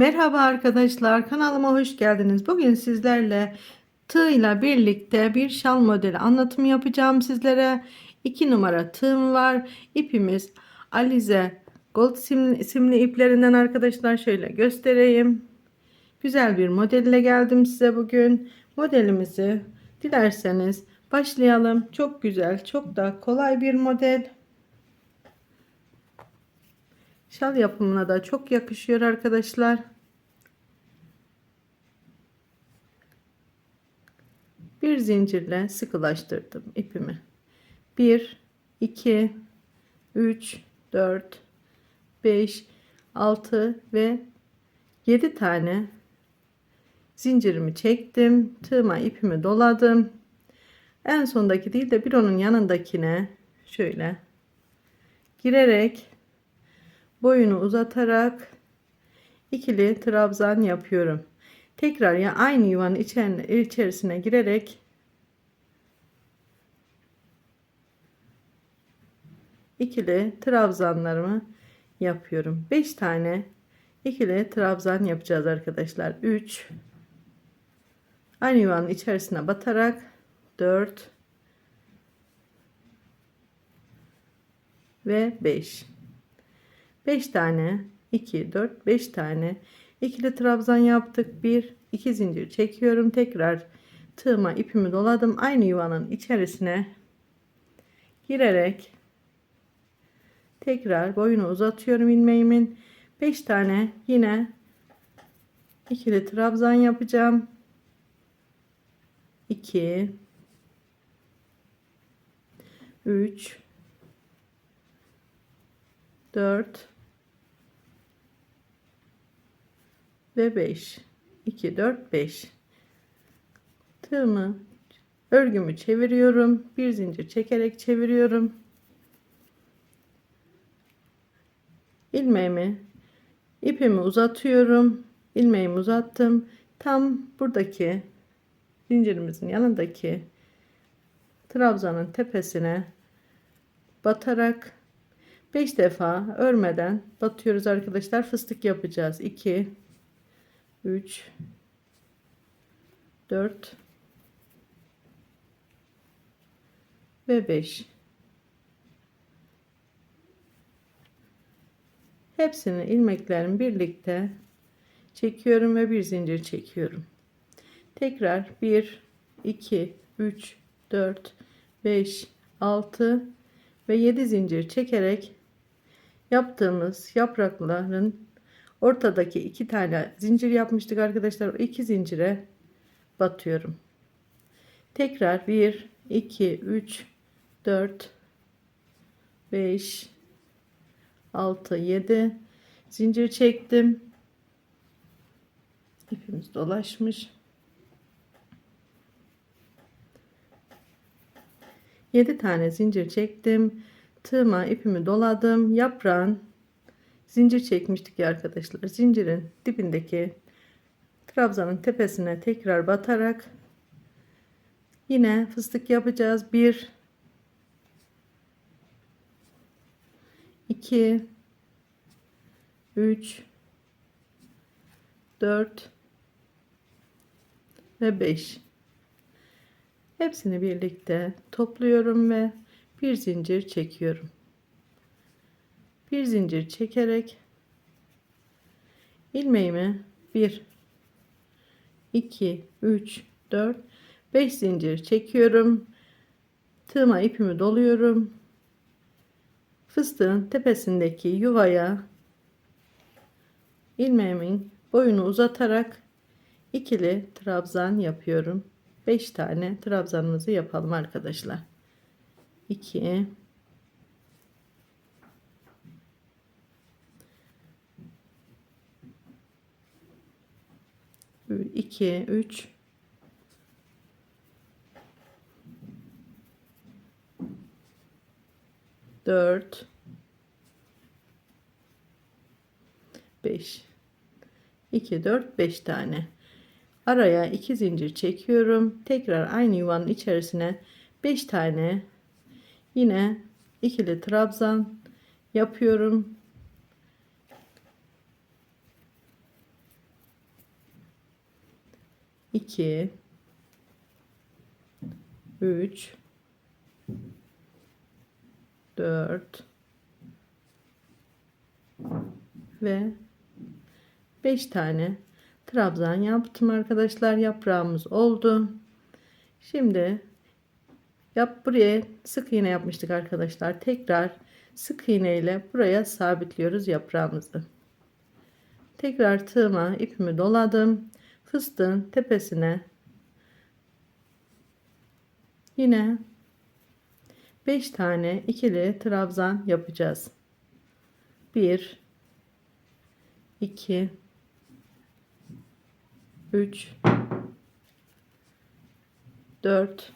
Merhaba arkadaşlar kanalıma hoş geldiniz. Bugün sizlerle tığ ile birlikte bir şal modeli anlatımı yapacağım sizlere. 2 numara tığım var. İpimiz Alize Gold isimli, isimli iplerinden arkadaşlar şöyle göstereyim. Güzel bir modelle geldim size bugün. Modelimizi dilerseniz başlayalım. Çok güzel, çok da kolay bir model. Şal yapımına da çok yakışıyor arkadaşlar. Bir zincirle sıkılaştırdım ipimi. 1 2 3 4 5 6 ve 7 tane zincirimi çektim. Tığıma ipimi doladım. En sondaki değil de bir onun yanındakine şöyle girerek boyunu uzatarak ikili trabzan yapıyorum. Tekrar ya aynı yuvanın içerisine girerek ikili trabzanlarımı yapıyorum. 5 tane ikili trabzan yapacağız arkadaşlar. 3 aynı yuvanın içerisine batarak 4 ve 5 5 tane 2 4 5 tane. İkili trabzan yaptık. 1 2 zincir çekiyorum. Tekrar tığıma ipimi doladım. Aynı yuvanın içerisine girerek tekrar boyunu uzatıyorum ilmeğimin. 5 tane yine ikili trabzan yapacağım. 2 3 4 ve 5 2 4 5 tığımı örgümü çeviriyorum. Bir zincir çekerek çeviriyorum. İlmeğimi ipimi uzatıyorum. İlmeğimi uzattım. Tam buradaki zincirimizin yanındaki trabzanın tepesine batarak 5 defa örmeden batıyoruz arkadaşlar. Fıstık yapacağız. 2 3 4 ve 5 hepsini ilmeklerin birlikte çekiyorum ve bir zincir çekiyorum. Tekrar 1 2 3 4 5 6 ve 7 zincir çekerek yaptığımız yaprakların ortadaki iki tane zincir yapmıştık arkadaşlar. O iki zincire batıyorum. Tekrar 1 2 3 4 5 6 7 zincir çektim. İpimiz dolaşmış. 7 tane zincir çektim. Tığıma ipimi doladım. Yaprağın zincir çekmiştik ya arkadaşlar. Zincirin dibindeki trabzanın tepesine tekrar batarak yine fıstık yapacağız. 1 2 3 4 ve 5 hepsini birlikte topluyorum ve bir zincir çekiyorum bir zincir çekerek. İlmeğimi 1 2 3 4 5 zincir çekiyorum. Tığıma ipimi doluyorum. Fıstığın tepesindeki yuvaya ilmeğimin boyunu uzatarak ikili trabzan yapıyorum. 5 tane trabzanımızı yapalım arkadaşlar. 2 2 3 4 5 2 4 5 tane. Araya 2 zincir çekiyorum. Tekrar aynı yuvanın içerisine 5 tane. Yine ikili trabzan yapıyorum 2 3 4 ve 5 tane trabzan yaptım arkadaşlar. Yaprağımız oldu. Şimdi yap buraya sık iğne yapmıştık arkadaşlar. Tekrar sık iğne ile buraya sabitliyoruz yaprağımızı. Tekrar tığıma ipimi doladım. Fıstığın tepesine yine 5 tane ikili trabzan yapacağız. 1 2 3 4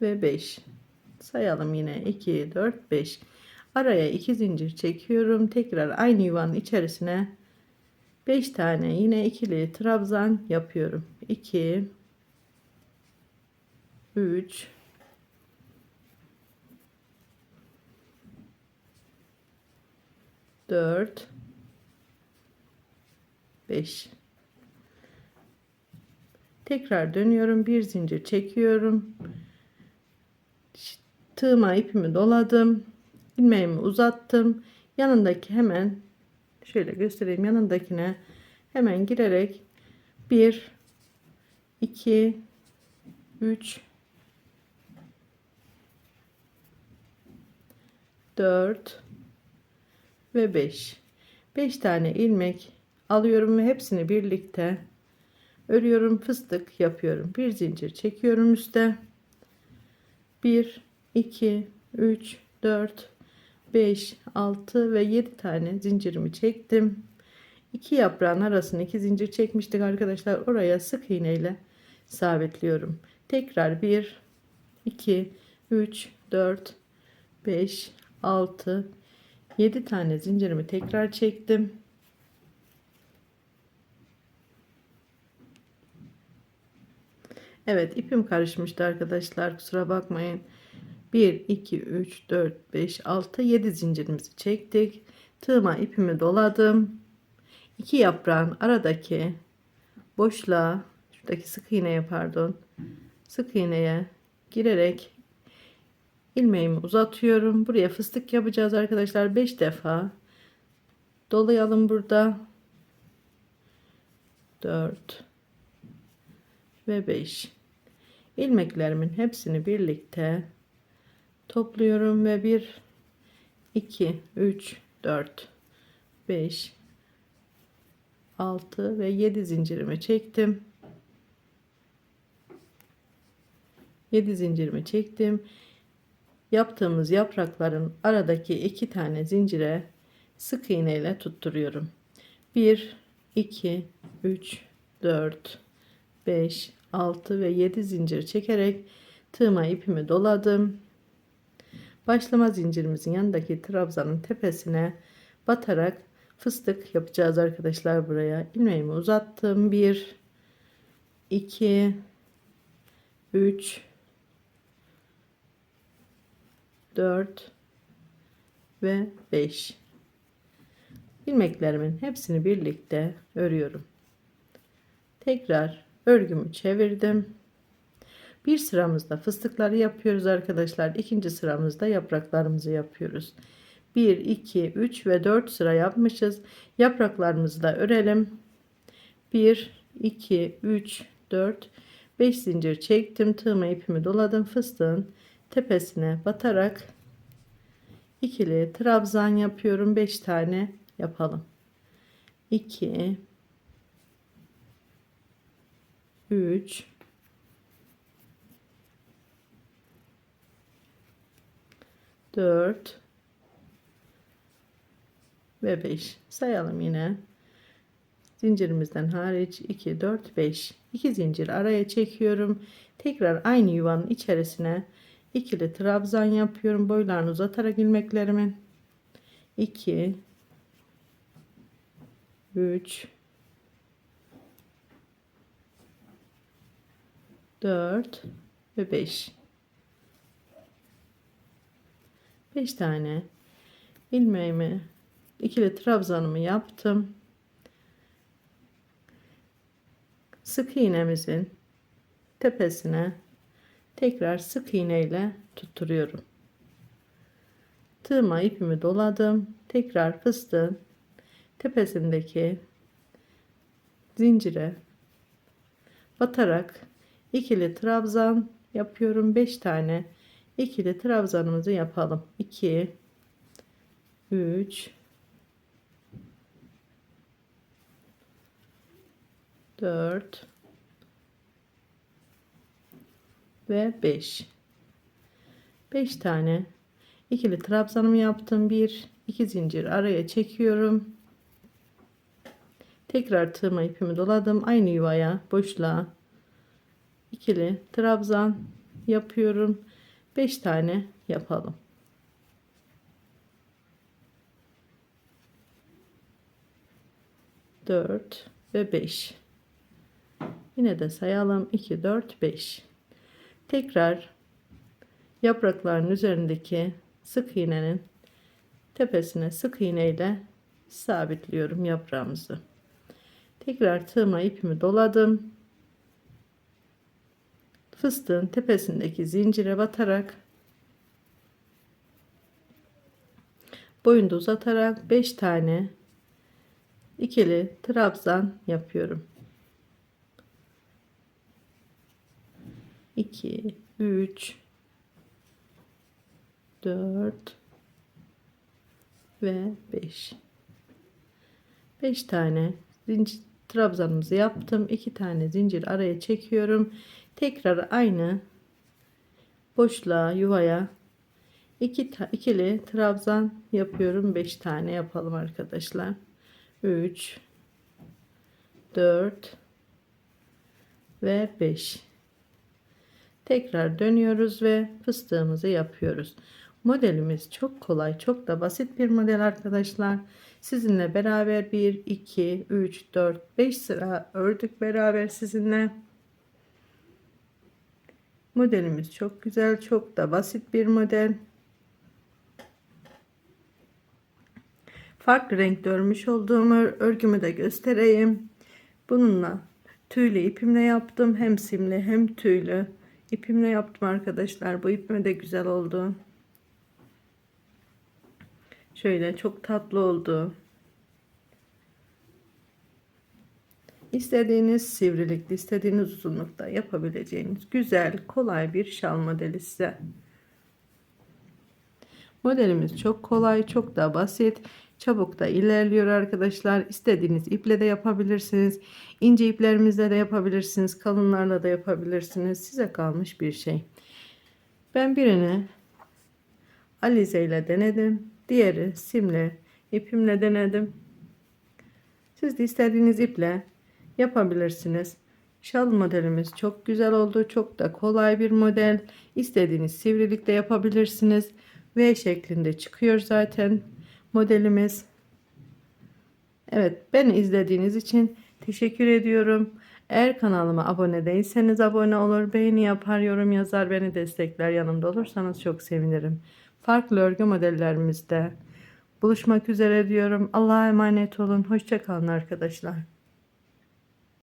ve 5 sayalım yine. 2 4 5 araya 2 zincir çekiyorum. Tekrar aynı yuvanın içerisine 5 tane yine ikili trabzan yapıyorum. 2 3 4 5 tekrar dönüyorum. Bir zincir çekiyorum. Tığıma ipimi doladım ilmeğimi uzattım. Yanındaki hemen şöyle göstereyim yanındakine hemen girerek 1 2 3 4 ve 5 5 tane ilmek alıyorum ve hepsini birlikte örüyorum fıstık yapıyorum. Bir zincir çekiyorum üste 1 2 3 4 5 6 ve 7 tane zincirimi çektim iki yaprağın arasına iki zincir çekmiştik arkadaşlar oraya sık iğne ile sabitliyorum tekrar 1 2 3 4 5 6 7 tane zincirimi tekrar çektim. Evet ipim karışmıştı arkadaşlar kusura bakmayın. 1 2 3 4 5 6 7 zincirimizi çektik. Tığıma ipimi doladım. 2 yaprağın aradaki boşluğa şuradaki sık iğneye pardon sık iğneye girerek ilmeğimi uzatıyorum. Buraya fıstık yapacağız arkadaşlar. 5 defa dolayalım burada. 4 ve 5 ilmeklerimin hepsini birlikte topluyorum ve 1 2 3 4 5 6 ve 7 zincirimi çektim 7 zincirimi çektim yaptığımız yaprakların aradaki iki tane zincire sık iğne ile tutturuyorum. 1 2 3 4 5 6 ve 7 zincir çekerek tığıma ipimi doladım. Başlama zincirimizin yanındaki trabzanın tepesine batarak fıstık yapacağız arkadaşlar buraya. ilmeğimi uzattım. 1 2 3 4 ve 5 ilmeklerimin hepsini birlikte örüyorum tekrar örgümü çevirdim bir sıramızda fıstıkları yapıyoruz arkadaşlar. İkinci sıramızda yapraklarımızı yapıyoruz. 1 2 3 ve 4 sıra yapmışız. Yapraklarımızı da örelim. 1 2 3 4 5 zincir çektim. Tığıma ipimi doladım fıstığın tepesine batarak. İkili trabzan yapıyorum. 5 tane yapalım. 2 3 4 ve 5 sayalım yine. Zincirimizden hariç 2 4 5 2 zincir araya çekiyorum. Tekrar aynı yuvanın içerisine ikili trabzan yapıyorum. Boylarını uzatarak ilmeklerimin 2 3 4 ve 5 5 tane ilmeğimi ikili trabzanımı yaptım. Sık iğnemizin tepesine tekrar sık iğne ile tutturuyorum. Tığıma ipimi doladım. Tekrar fıstığın tepesindeki zincire batarak ikili trabzan yapıyorum 5 tane ikili trabzanımızı yapalım. 2 3 4 ve 5 5 tane. İkili trabzanımı yaptım. 1 2 zincir araya çekiyorum. Tekrar tığıma ipimi doladım. Aynı yuvaya boşluğa. İkili trabzan yapıyorum 5 tane yapalım. Dört ve beş. Yine de sayalım. 2 4 5 tekrar yaprakların üzerindeki sık iğnenin tepesine sık iğne ile sabitliyorum yaprağımızı. Tekrar tığıma ipimi doladım fıstığın tepesindeki zincire batarak boyunda uzatarak 5 tane ikili trabzan yapıyorum. 2 3 4 ve 5 5 tane zincir trabzanımızı yaptım. 2 tane zincir araya çekiyorum tekrar aynı boşluğa yuvaya iki ikili trabzan yapıyorum. 5 tane yapalım arkadaşlar. 3 4 ve 5 tekrar dönüyoruz ve fıstığımızı yapıyoruz. Modelimiz çok kolay çok da basit bir model arkadaşlar. Sizinle beraber 1 2 3 4 5 sıra ördük beraber sizinle modelimiz çok güzel çok da basit bir model. Farklı renkte örmüş olduğum örgümü de göstereyim. Bununla tüylü ipimle yaptım. Hem simli hem tüylü. İpimle yaptım arkadaşlar. Bu ipime de güzel oldu. Şöyle çok tatlı oldu istediğiniz sivrilikte istediğiniz uzunlukta yapabileceğiniz güzel kolay bir şal modeli size. Modelimiz çok kolay çok da basit. Çabuk da ilerliyor arkadaşlar. İstediğiniz iple de yapabilirsiniz. İnce iplerimizle de yapabilirsiniz. Kalınlarla da yapabilirsiniz. Size kalmış bir şey. Ben birini alize ile denedim. Diğeri simle ipimle denedim. Siz de istediğiniz iple yapabilirsiniz şal modelimiz çok güzel oldu çok da kolay bir model istediğiniz sivrilikte yapabilirsiniz V şeklinde çıkıyor zaten modelimiz. Evet beni izlediğiniz için teşekkür ediyorum. Eğer kanalıma abone değilseniz abone olur, beğeni yapar, yorum yazar, beni destekler yanımda olursanız çok sevinirim. Farklı örgü modellerimizde buluşmak üzere diyorum. Allah'a emanet olun. Hoşçakalın arkadaşlar.